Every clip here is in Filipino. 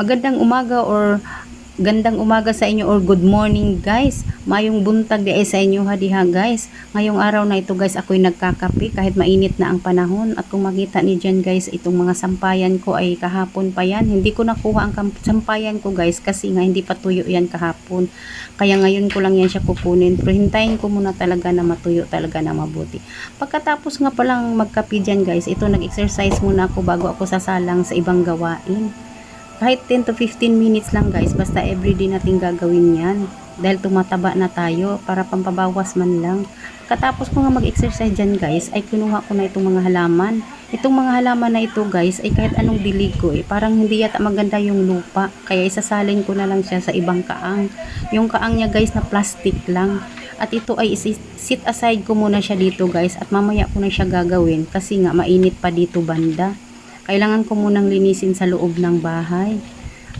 Magandang umaga or gandang umaga sa inyo or good morning guys. Mayong buntag di sa inyo ha diha guys. Ngayong araw na ito guys ako'y nagkakape kahit mainit na ang panahon. At kung makita ni dyan guys itong mga sampayan ko ay kahapon pa yan. Hindi ko nakuha ang sampayan ko guys kasi nga hindi pa tuyo yan kahapon. Kaya ngayon ko lang yan siya kukunin. Pero hintayin ko muna talaga na matuyo talaga na mabuti. Pagkatapos nga palang magkape dyan guys, ito nag-exercise muna ako bago ako sasalang sa ibang gawain kahit 10 to 15 minutes lang guys basta everyday natin gagawin yan. Dahil tumataba na tayo para pampabawas man lang. Katapos ko nga mag-exercise dyan guys ay kinuha ko na itong mga halaman. Itong mga halaman na ito guys ay kahit anong dilig ko eh parang hindi yata maganda yung lupa. Kaya isasalin ko na lang siya sa ibang kaang. Yung kaang niya guys na plastic lang. At ito ay sit aside ko muna siya dito guys at mamaya ko na siya gagawin kasi nga mainit pa dito banda kailangan ko munang linisin sa loob ng bahay.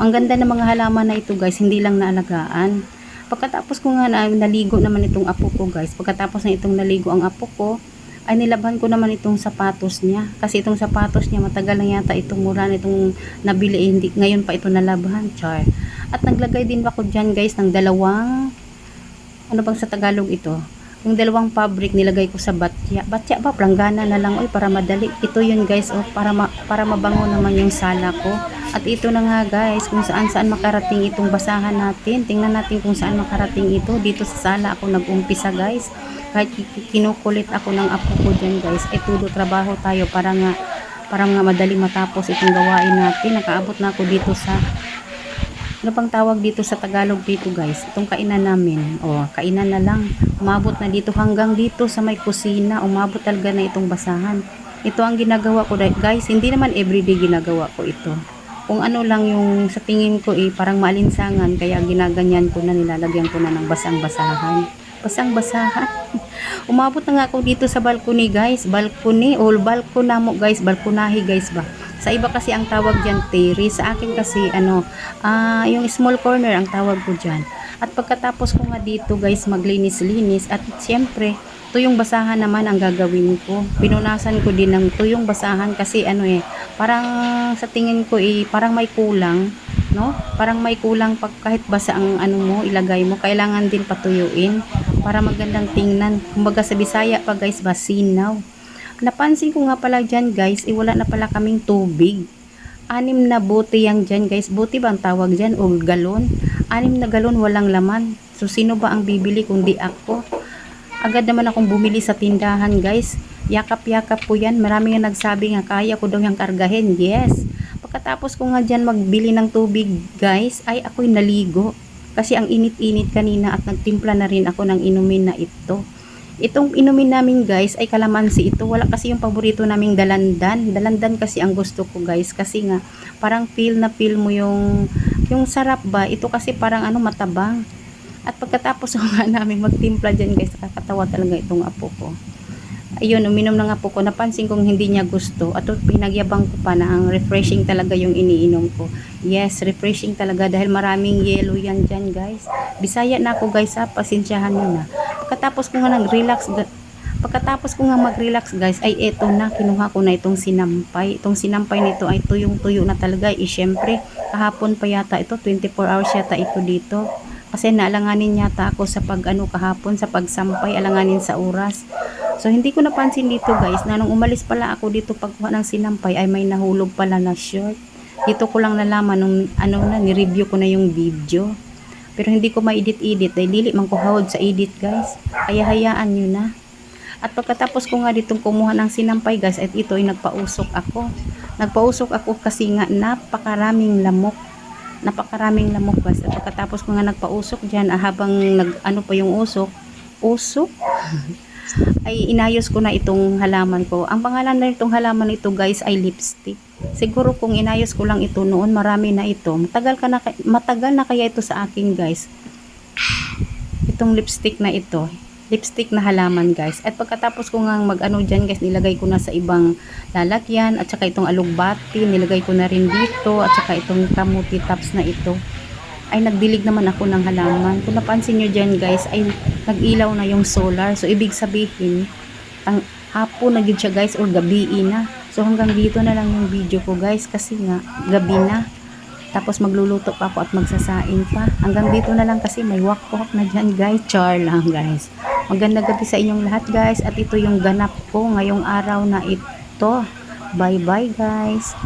Ang ganda ng mga halaman na ito guys, hindi lang naalagaan. Pagkatapos ko nga na, naligo naman itong apo ko guys, pagkatapos na itong naligo ang apo ko, ay nilaban ko naman itong sapatos niya. Kasi itong sapatos niya, matagal na yata itong mura na itong nabili, eh, hindi, ngayon pa ito nalabahan, char. At naglagay din ako dyan guys ng dalawang, ano bang sa Tagalog ito? Yung dalawang fabric nilagay ko sa batya. Batya ba? Planggana na lang. Oy, para madali. Ito yun guys. Oh, para, ma- para mabango naman yung sala ko. At ito na nga guys. Kung saan saan makarating itong basahan natin. Tingnan natin kung saan makarating ito. Dito sa sala ako nag-umpisa guys. Kahit ki- kinukulit ako ng apo ko dyan guys. Eh tudo trabaho tayo para nga para nga madali matapos itong gawain natin. Nakaabot na ako dito sa ano pang tawag dito sa Tagalog dito guys? Itong kainan namin. O, kainan na lang. Umabot na dito hanggang dito sa may kusina. Umabot talaga na itong basahan. Ito ang ginagawa ko guys. Hindi naman everyday ginagawa ko ito. Kung ano lang yung sa tingin ko eh, parang maalinsangan. Kaya ginaganyan ko na nilalagyan ko na ng basang-basahan. Basang-basahan. Umabot na nga ako dito sa balcony guys. Balcony o balkona mo guys. Balkonahe guys ba? Sa iba kasi ang tawag dyan terrace. Sa akin kasi ano, ah yung small corner ang tawag ko dyan. At pagkatapos ko nga dito guys maglinis-linis at siyempre tuyong basahan naman ang gagawin ko. Pinunasan ko din ng tuyong basahan kasi ano eh, parang sa tingin ko eh, parang may kulang, no? Parang may kulang pag kahit basa ang ano mo, ilagay mo, kailangan din patuyuin para magandang tingnan. Kumbaga sa Bisaya pa guys, basinaw. Napansin ko nga pala dyan guys, eh, wala na pala kaming tubig. Anim na bote yang dyan guys. Bote ba ang tawag dyan? O galon? Anim na galon walang laman. So sino ba ang bibili kundi ako? Agad naman akong bumili sa tindahan guys. Yakap-yakap po yan. Marami nga nagsabi nga kaya ko daw yung kargahin. Yes. Pagkatapos ko nga dyan magbili ng tubig guys, ay ako'y naligo. Kasi ang init-init kanina at nagtimpla na rin ako ng inumin na ito. Itong inumin namin guys ay kalamansi ito. Wala kasi yung paborito naming dalandan. Dalandan kasi ang gusto ko guys. Kasi nga parang feel na feel mo yung yung sarap ba. Ito kasi parang ano matabang. At pagkatapos nga namin magtimpla dyan guys. Nakakatawa talaga itong apo ko. Ayun, uminom na nga po ko. Napansin kong hindi niya gusto. At pinagyabang ko pa na ang refreshing talaga yung iniinom ko. Yes, refreshing talaga dahil maraming yellow yan dyan guys. Bisaya na ako guys ha. Pasensyahan nyo na. Pagkatapos ko nga nag-relax, pagkatapos ko nga mag-relax guys, ay eto na, kinuha ko na itong sinampay. Itong sinampay nito ay tuyong-tuyo na talaga. Eh, syempre, kahapon pa yata ito, 24 hours yata ito dito. Kasi naalanganin yata ako sa pag ano kahapon, sa pagsampay, alanganin sa oras. So, hindi ko napansin dito guys, na nung umalis pala ako dito pagkuha ng sinampay, ay may nahulog pala na short. Dito ko lang nalaman nung ano na, ni-review ko na yung video. Pero hindi ko ma-edit-edit dahil dili man ko hawad sa edit guys. Kaya hayaan nyo na. At pagkatapos ko nga ditong kumuha ng sinampay guys, at ito ay nagpausok ako. Nagpausok ako kasi nga napakaraming lamok. Napakaraming lamok guys. At pagkatapos ko nga nagpausok dyan, ah, habang nag, ano pa yung usok, usok? ay inayos ko na itong halaman ko. Ang pangalan na itong halaman ito guys ay lipstick. Siguro kung inayos ko lang ito noon, marami na ito. Matagal, ka na, matagal na kaya ito sa akin guys. Itong lipstick na ito. Lipstick na halaman guys. At pagkatapos ko nga mag-ano dyan guys, nilagay ko na sa ibang lalagyan. At saka itong alugbati, nilagay ko na rin dito. At saka itong kamuti tops na ito ay nagdilig naman ako ng halaman. Kung napansin nyo dyan guys, ay nag-ilaw na yung solar. So, ibig sabihin, ang hapon na siya guys or gabi na. So, hanggang dito na lang yung video ko guys kasi nga, gabi na. Tapos magluluto pa ako at magsasaing pa. Hanggang dito na lang kasi may walk-walk na dyan guys. Char lang guys. Magandang gabi sa inyong lahat guys. At ito yung ganap ko ngayong araw na ito. Bye bye guys.